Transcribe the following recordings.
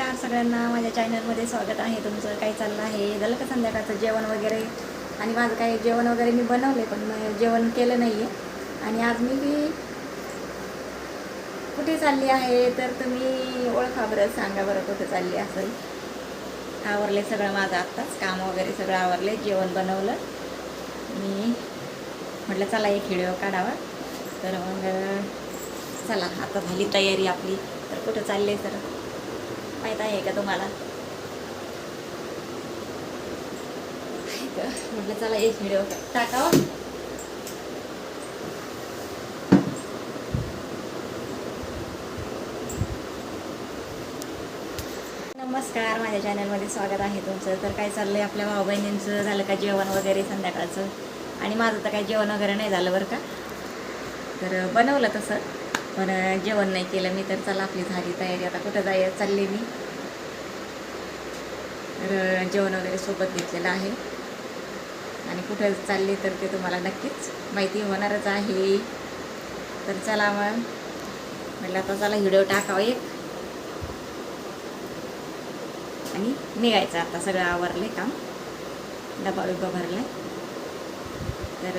नमस्कार सगळ्यांना माझ्या चॅनलमध्ये स्वागत आहे. तुमचं काय चाललं आहे? झालं का संध्याकाळचं जेवण वगैरे? आणि माझं काही जेवण वगैरे मी बनवले पण जेवण केलं नाही आहे आणि आज मी कुठे चालली आहे? तर तुम्ही ओळखा बरं सांगा बरं कुठे चालली असेल. आवरले सगळं माझं आत्ताच काम वगैरे सगळं आवरले जेवण बनवलं. मी म्हटलं चला एक व्हिडिओ काढावा. तर मग चला आता झाली तयारी आपली. तर कुठं चालले तर माहीत आहे का तुम्हाला? म्हटलं चला एक व्हिडिओ टाकावा. नमस्कार माझ्या चॅनलमध्ये स्वागत आहे तुमचं. तर काय चाललंय आपल्या भाऊ बहिणींचं झालं का जेवण वगैरे संध्याकाळचं? आणि माझं तर काही जेवण वगैरे नाही झालं बरं का? तर बनवलं तसं. पण जेवण नाही केलं मी तर चला आपली झाली तयारी. आता कुठं जाय चालली मी. तर जेवण वगैरे सोबत घेतलेलं आहे. आणि कुठं चालली तर ते तुम्हाला नक्कीच माहिती होणारच आहे. तर चला मग. म्हटलं आता चला व्हिडिओ टाकावा एक. आणि निघायचं आता सगळं आवरले काम. डबा बिबा भरलाय. तर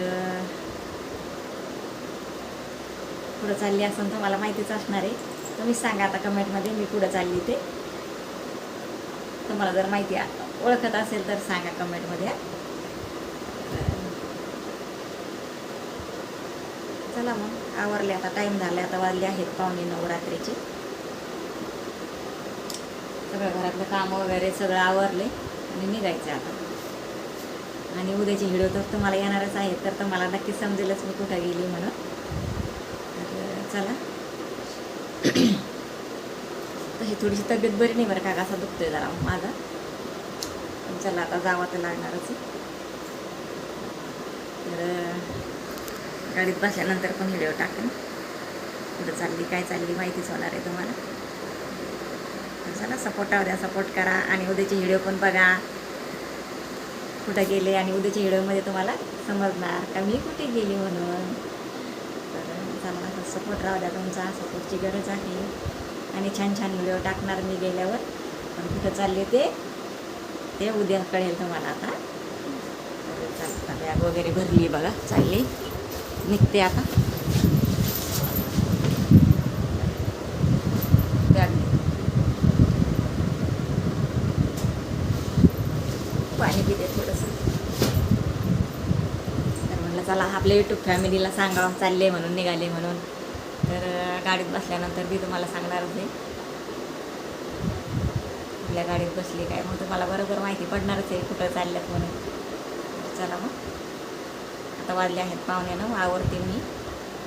पुढं चालली असेल तर मला माहितीच असणार आहे. तुम्ही सांगा आता कमेंटमध्ये मी पुढं चालली ते. तुम्हाला जर माहिती ओळखत असेल तर सांगा कमेंटमध्ये. चला मग आवरले आता टाईम झाला आता वाजले आहेत पाहुणे नऊ रात्रीचे. सगळं घरातलं काम वगैरे सगळं आवरले आणि निघायचं आता. आणि उद्याची व्हिडिओ तर तुम्हाला येणारच आहेत तर तुम्हाला नक्की समजेलच मी कुठं गेली म्हणून. चला. तशी थोडीशी तब्येत बरी नाही बरं का कसा दुखतोय जरा माझा. पण चला आता जावा तर लागणारच तर गाडीत बसल्यानंतर पण व्हिडिओ टाकेन. कुठं चालली काय चालली माहितीच होणार आहे तुम्हाला. चला सपोर्ट द्या सपोर्ट करा आणि उद्याचे व्हिडिओ पण बघा. कुठं गेले आणि उद्याच्या व्हिडिओमध्ये तुम्हाला समजणार का मी कुठे गेली म्हणून. तर सपोर्ट राहू द्या तुमचा सपोर्टची गरज आहे. आणि छान छान व्हिडिओ टाकणार मी गेल्यावर. पण कुठं चालले ते ते उद्या कळेल तुम्हाला आता. चालता बॅग वगैरे भरली बघा चालली. निघते आता. बॅग पाणी पिते थोडंसं. चला आपल्या यूट्यूब फॅमिलीला सांगा चालले म्हणून निघाले म्हणून. तर गाडीत बसल्यानंतर मी तुम्हाला सांगणारच आहे. आपल्या गाडीत बसली काय मग तुम्हाला बरोबर माहिती पडणारच आहे कुठं चालल्यात म्हणून. चला मग. आता वाजले आहेत पाहुण्यानं आवडते मी.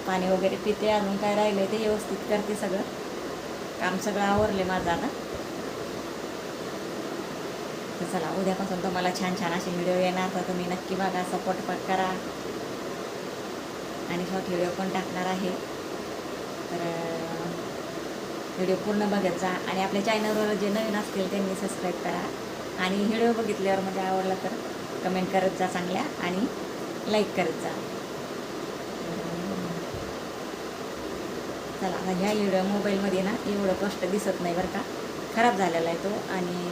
पाणी वगैरे पिते अजून काय राहिलं ते व्यवस्थित करते सगळं. काम सगळं आवरले माझं आता. तर चला उद्यापासून तुम्हाला छान छान असे व्हिडिओ येणार तर तुम्ही नक्की बघा सपोर्ट करा. आणि शॉर्ट व्हिडिओ पण टाकणार आहे. तर व्हिडिओ पूर्ण बघायचा जा. आणि आपल्या चॅनलवर जे नवीन असतील त्यांनी सबस्क्राईब करा. आणि व्हिडिओ बघितल्यावर म्हणजे आवडला तर कमेंट करत जा चांगल्या आणि लाईक करत जा. चला आता ह्या व्हिडिओ मोबाईलमध्ये ना एवढं कष्ट दिसत नाही बरं का. खराब झालेला आहे तो आणि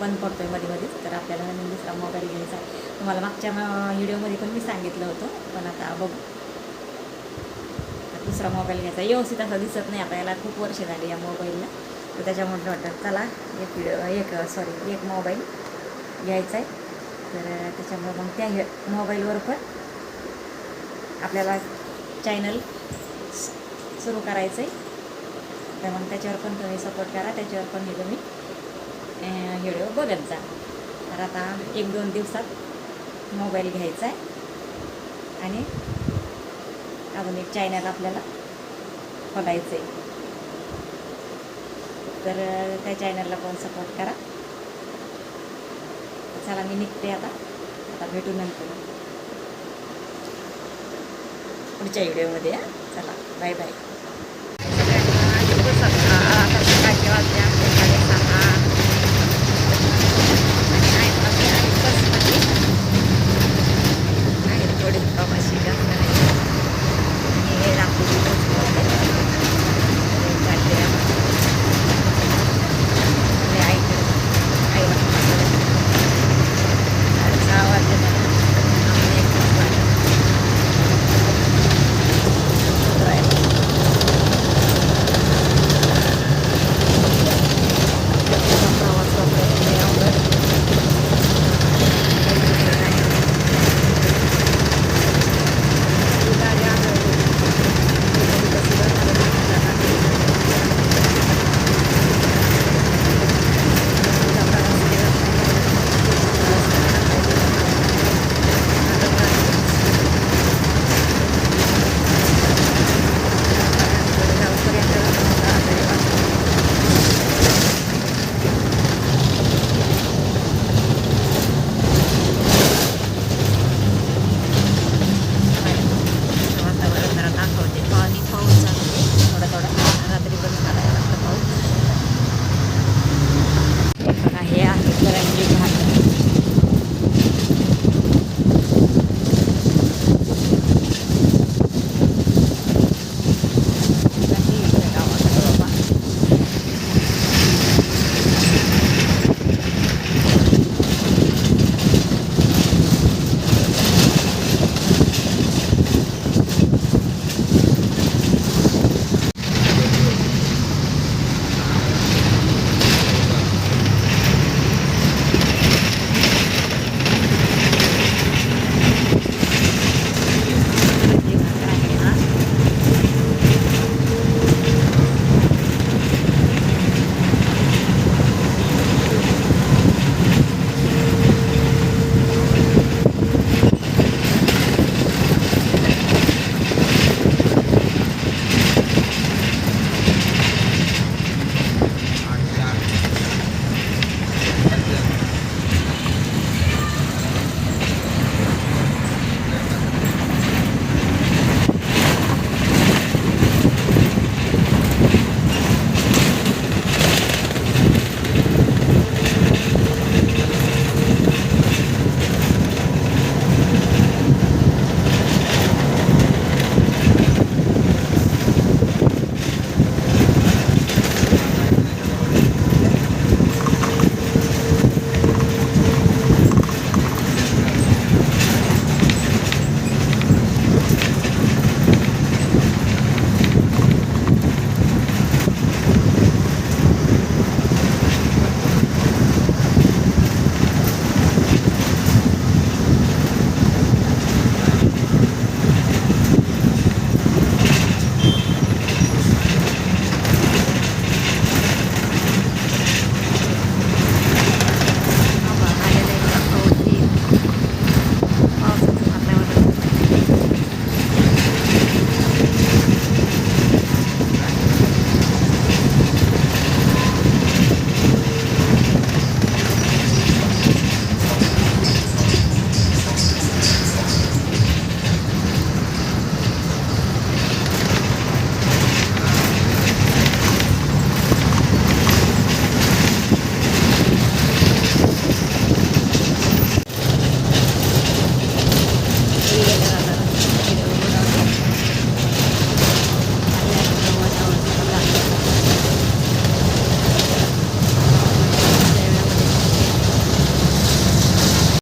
बंद बंद आहे मध्ये मध्येच तर आपल्याला नवीन दुसरा मोबाईल घ्यायचा आहे. तुम्हाला मागच्या व्हिडिओमध्ये पण मी सांगितलं होतं. पण आता बघू. दुसरा मोबाईल घ्यायचा. व्यवस्थित असा दिसत नाही आता. याला खूप वर्ष झाली या मोबाईलला तर त्याच्यामुळे वाटतं चला एक व्हिडिओ एक सॉरी एक मोबाईल घ्यायचा आहे तर त्याच्यामुळे मग त्या हे मोबाईलवर पण आपल्याला चॅनल सुरू करायचं आहे तर मग त्याच्यावर पण तुम्ही सपोर्ट करा. त्याच्यावर पण हे तुम्ही व्हिडिओ बघत जा. तर आता एक दोन दिवसात मोबाईल घ्यायचा आहे आणि अजून एक चॅनल आपल्याला खोलायचं आहे तर त्या चॅनलला पण सपोर्ट करा. चला मी निघते आता. आता भेटू नंतर. पुढच्या व्हिडिओमध्ये चला बाय बाय